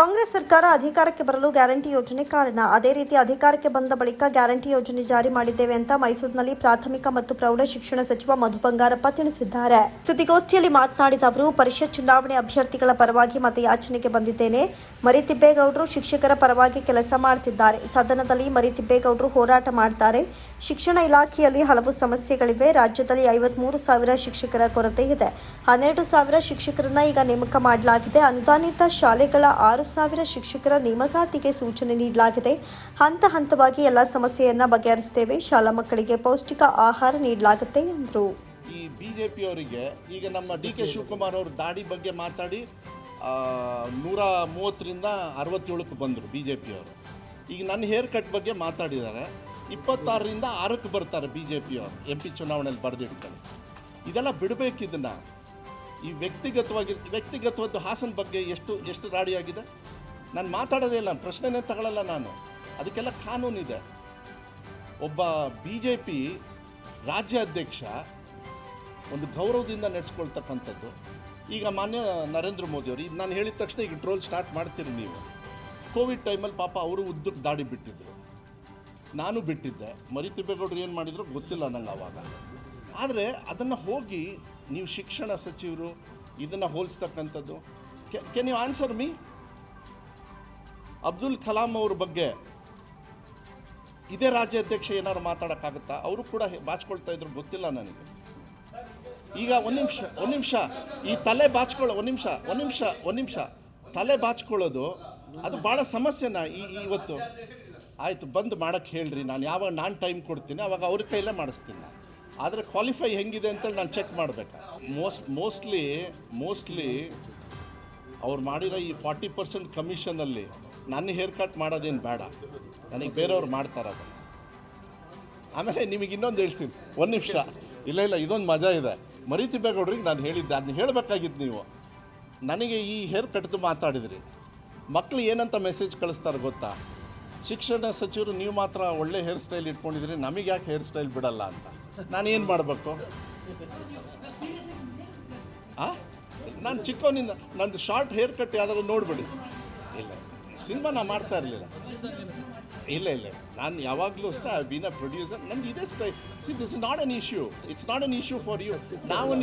ಕಾಂಗ್ರೆಸ್ ಸರ್ಕಾರ ಅಧಿಕಾರಕ್ಕೆ ಬರಲು ಗ್ಯಾರಂಟಿ ಯೋಜನೆ ಕಾರಣ. ಅದೇ ರೀತಿ ಅಧಿಕಾರಕ್ಕೆ ಬಂದ ಬಳಿಕ ಗ್ಯಾರಂಟಿ ಯೋಜನೆ ಜಾರಿ ಮಾಡಿದ್ದೇವೆ ಅಂತ ಮೈಸೂರಿನಲ್ಲಿ ಪ್ರಾಥಮಿಕ ಮತ್ತು ಪ್ರೌಢ ಶಿಕ್ಷಣ ಸಚಿವ ಮಧು ಬಂಗಾರಪ್ಪ ತಿಳಿಸಿದ್ದಾರೆ. ಸುದ್ದಿಗೋಷ್ಠಿಯಲ್ಲಿ ಮಾತನಾಡಿದ ಅವರು, ಪರಿಷತ್ ಚುನಾವಣೆ ಅಭ್ಯರ್ಥಿಗಳ ಪರವಾಗಿ ಮತಯಾಚನೆಗೆ ಬಂದಿದ್ದೇನೆ. ಮರಿತಿಬ್ಬೇಗೌಡರು ಶಿಕ್ಷಕರ ಪರವಾಗಿ ಕೆಲಸ ಮಾಡುತ್ತಿದ್ದಾರೆ ಸದನದಲ್ಲಿ ಮರಿತಿಬ್ಬೇಗೌಡರು ಹೋರಾಟ ಮಾಡ್ತಾರೆ. ಶಿಕ್ಷಣ ಇಲಾಖೆಯಲ್ಲಿ ಹಲವು ಸಮಸ್ಯೆಗಳಿವೆ. ರಾಜ್ಯದಲ್ಲಿ ಐವತ್ಮೂರು ಸಾವಿರ ಶಿಕ್ಷಕರ ಕೊರತೆ ಇದೆ. ಹನ್ನೆರಡು ಸಾವಿರ ಶಿಕ್ಷಕರನ್ನ ಈಗ ನೇಮಕ ಮಾಡಲಾಗಿದೆ. ಅನುದಾನಿತ ಶಾಲೆಗಳ ಆರು ಸಾವಿರ ಶಿಕ್ಷಕರ ನೇಮಕಾತಿಗೆ ಸೂಚನೆ ನೀಡಲಾಗಿದೆ. ಹಂತ ಹಂತವಾಗಿ ಎಲ್ಲ ಸಮಸ್ಯೆಯನ್ನ ಬಗೆಹರಿಸುತ್ತೇವೆ. ಶಾಲಾ ಮಕ್ಕಳಿಗೆ ಪೌಷ್ಟಿಕ ಆಹಾರ ನೀಡಲಾಗುತ್ತೆ ಎಂದರು. ಈ ಬಿಜೆಪಿ ಅವರಿಗೆ ಈಗ ನಮ್ಮ ಡಿ ಕೆ ಶಿವಕುಮಾರ್ ಅವರು ದಾಡಿ ಬಗ್ಗೆ ಮಾತಾಡಿ ನೂರ ಮೂವತ್ತರಿಂದ ಅರವತ್ತೇಳಕ್ಕೆ ಬಂದರು ಬಿ ಜೆ ಪಿಯವರು ಈಗ ನನ್ನ ಹೇರ್ ಕಟ್ ಬಗ್ಗೆ ಮಾತಾಡಿದ್ದಾರೆ. ಇಪ್ಪತ್ತಾರರಿಂದ ಆರಕ್ಕೆ ಬರ್ತಾರೆ ಬಿ ಜೆ ಪಿಯವರು ಎಂ ಪಿ ಚುನಾವಣೆಯಲ್ಲಿ ಬರೆದಿಡ್ತಾರೆ ಇದೆಲ್ಲ ಬಿಡಬೇಕು ಈ ವ್ಯಕ್ತಿಗತವಾಗಿ, ವ್ಯಕ್ತಿಗತವಾದ ಹಾಸನ ಬಗ್ಗೆ ಎಷ್ಟು ಎಷ್ಟು ರಾಡಿಯಾಗಿದೆ? ನಾನು ಮಾತಾಡೋದೇ ಇಲ್ಲ ಪ್ರಶ್ನೆನೇ ತಗೊಳ್ಳಲ್ಲ ನಾನು. ಅದಕ್ಕೆಲ್ಲ ಕಾನೂನಿದೆ. ಒಬ್ಬ ಬಿ ಜೆ ಪಿ ರಾಜ್ಯಾಧ್ಯಕ್ಷ ಒಂದು ಗೌರವದಿಂದ ನಡೆಸ್ಕೊಳ್ತಕ್ಕಂಥದ್ದು. ಈಗ ಮಾನ್ಯ ನರೇಂದ್ರ ಮೋದಿಯವರು ಇದು ನಾನು ಹೇಳಿದ ತಕ್ಷಣ ಈಗ ಟ್ರೋಲ್ ಸ್ಟಾರ್ಟ್ ಮಾಡ್ತೀರಿ ನೀವು. ಕೋವಿಡ್ ಟೈಮಲ್ಲಿ ಪಾಪ ಅವರು ಉದ್ದಕ್ಕೆ ದಾಡಿ ಬಿಟ್ಟಿದ್ದರು ನಾನು ಬಿಟ್ಟಿದ್ದೆ. ಮರಿತಿಬ್ಬೇಗೌಡರು ಏನು ಮಾಡಿದ್ರು? ಗೊತ್ತಿಲ್ಲ ನಂಗೆ ಆವಾಗ ಆದರೆ ಅದನ್ನು ಹೋಗಿ ನೀವು ಶಿಕ್ಷಣ ಸಚಿವರು ಇದನ್ನು ಹೋಲಿಸ್ತಕ್ಕಂಥದ್ದು. Can you answer me Abdul Kalam ಅವ್ರ ಬಗ್ಗೆ ಇದೇ ರಾಜ್ಯಾಧ್ಯಕ್ಷ ಏನಾದ್ರು ಮಾತಾಡೋಕ್ಕಾಗುತ್ತಾ? ಅವರು ಕೂಡ ಬಾಚ್ಕೊಳ್ತಾ ಇದ್ರು, ಗೊತ್ತಿಲ್ಲ ನನಗೆ. ಈಗ ಒಂದು ನಿಮಿಷ ಒಂದು ನಿಮಿಷ. ಈ ತಲೆ ಬಾಚ್ಕೊಳ್ಳೋ, ಒಂದು ನಿಮಿಷ ಒಂದು ನಿಮಿಷ ಒಂದು ನಿಮಿಷ. ತಲೆ ಬಾಚ್ಕೊಳ್ಳೋದು, ಅದು ಭಾಳ ಸಮಸ್ಯೆನ ಈ ಇವತ್ತು? ಆಯಿತು, ಬಂದು ಮಾಡೋಕ್ಕೆ ಹೇಳ್ರಿ. ನಾನು ಯಾವಾಗ ನಾನು ಟೈಮ್ ಕೊಡ್ತೀನಿ, ಅವಾಗ ಅವ್ರ ಕೈಲೇ ಮಾಡಿಸ್ತೀನಿ ನಾನು. ಆದರೆ ಕ್ವಾಲಿಫೈ ಹೆಂಗಿದೆ ಅಂತೇಳಿ ನಾನು ಚೆಕ್ ಮಾಡಬೇಕು? ಮೋಸ್ಟ್ ಮೋಸ್ಟ್ಲಿ ಮೋಸ್ಟ್ಲಿ ಅವ್ರು ಮಾಡಿರೋ ಈ ಫಾರ್ಟಿ ಪರ್ಸೆಂಟ್ ಕಮಿಷನಲ್ಲಿ ನನ್ನ ಹೇರ್ ಕಟ್ ಮಾಡೋದೇನು ಬೇಡ. ನನಗೆ ಬೇರೆಯವ್ರು ಮಾಡ್ತಾರೆ ಅದನ್ನು. ಆಮೇಲೆ ನಿಮಗೆ ಇನ್ನೊಂದು ಹೇಳ್ತೀನಿ. ಒಂದು ನಿಮಿಷ. ಇಲ್ಲ ಇಲ್ಲ, ಇದೊಂದು ಮಜಾ ಇದೆ. ಮರಿತಿಬ್ಬೇಗೌಡ್ರಿಗೆ ನಾನು ಹೇಳಿದ್ದೆ. ಅದನ್ನ ಹೇಳಬೇಕಾಗಿತ್ತು ನೀವು. ನನಗೆ ಈ ಹೇರ್ ಕಟ್ದು ಮಾತಾಡಿದ್ರಿ. ಮಕ್ಕಳು ಏನಂತ ಮೆಸೇಜ್ ಕಳಿಸ್ತಾರೆ ಗೊತ್ತಾ? ಶಿಕ್ಷಣ ಸಚಿವರು, ನೀವು ಮಾತ್ರ ಒಳ್ಳೆ ಹೇರ್ ಸ್ಟೈಲ್ ಇಟ್ಕೊಂಡಿದ್ರಿ ನಮಗೆ ಯಾಕೆ ಹೇರ್ ಸ್ಟೈಲ್ ಬಿಡಲ್ಲ ಅಂತ. ನಾನು ಏನು ಮಾಡಬೇಕು? ಆ? ನಾನು ಚಿಕ್ಕವನಿಂದ, ನಂದು ಶಾರ್ಟ್ ಹೇರ್ ಕಟ್ ಯಾವ್ದಾದ್ರು ನೋಡ್ಬಿಡಿ. ಇಲ್ಲ. ಸಿನಿಮಾ ನಾನು ಮಾಡ್ತಾ ಇರಲಿಲ್ಲ. ಇಲ್ಲ ಇಲ್ಲ. ನಾನು ಯಾವಾಗಲೂ ಅಷ್ಟೇ ಐ ಬೀನ್ ಅ ಪ್ರೊಡ್ಯೂಸರ್ ನಂದು ಇದೇ style see this not an issue it's not an issue for you ನಾವು